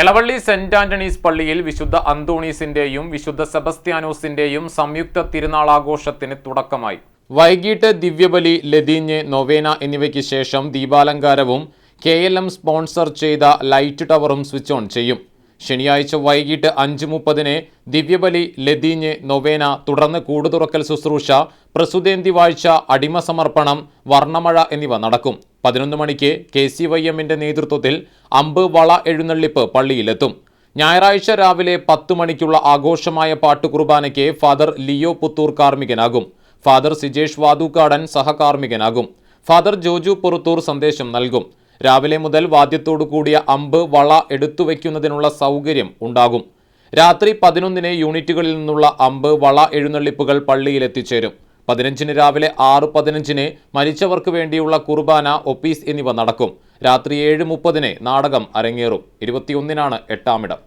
Elavally saint Antony's പള്ളിയിൽ വിശുദ്ധ അന്തോണീസിന്റെയും വിശുദ്ധ സെബസ്ത്യാനോസിന്റെയും സംയുക്ത തിരുനാളാഘോഷത്തിന് തുടക്കമായി. വൈകിട്ട് ദിവ്യബലി ലതീഞ്ഞ് നൊവേന എന്നിവയ്ക്ക് ശേഷം ദീപാലങ്കാരവും കെ സ്പോൺസർ ചെയ്ത ലൈറ്റ് ടവറും സ്വിച്ച് ഓൺ ചെയ്യും. ശനിയാഴ്ച വൈകിട്ട് അഞ്ച് മുപ്പതിന് ദിവ്യബലി ലതീഞ്ഞ് നൊവേന തുടർന്ന് കൂടുതുറക്കൽ ശുശ്രൂഷ പ്രസുതേന്തി വാഴ്ച അടിമ സമർപ്പണം വർണമഴ എന്നിവ നടക്കും. പതിനൊന്ന് മണിക്ക് കെ സി വൈ എമ്മിന്റെ നേതൃത്വത്തിൽ അമ്പ് വള എഴുന്നള്ളിപ്പ് പള്ളിയിലെത്തും. ഞായറാഴ്ച രാവിലെ പത്ത് മണിക്കുള്ള ആഘോഷമായ പാട്ടുകുർബാനയ്ക്ക് ഫാദർ ലിയോ പുത്തൂർ കാർമ്മികനാകും. ഫാദർ സിജേഷ് വാതുക്കാടൻ സഹകാർമ്മികനാകും. ഫാദർ ജോജു പുറത്തൂർ സന്ദേശം നൽകും. രാവിലെ മുതൽ വാദ്യത്തോടു കൂടിയ അമ്പ് വള എടുത്തുവെക്കുന്നതിനുള്ള സൗകര്യം ഉണ്ടാകും. രാത്രി പതിനൊന്നിന് യൂണിറ്റുകളിൽ നിന്നുള്ള അമ്പ് വള എഴുന്നള്ളിപ്പുകൾ പള്ളിയിൽ എത്തിച്ചേരും. പതിനഞ്ചിന് രാവിലെ ആറ് പതിനഞ്ചിന് മരിച്ചവർക്ക് വേണ്ടിയുള്ള കുർബാന ഒപ്പീസ് എന്നിവ നടക്കും. രാത്രി ഏഴ് മുപ്പതിന് നാടകം അരങ്ങേറും. ഇരുപത്തിയൊന്നിനാണ് എട്ടാമിടം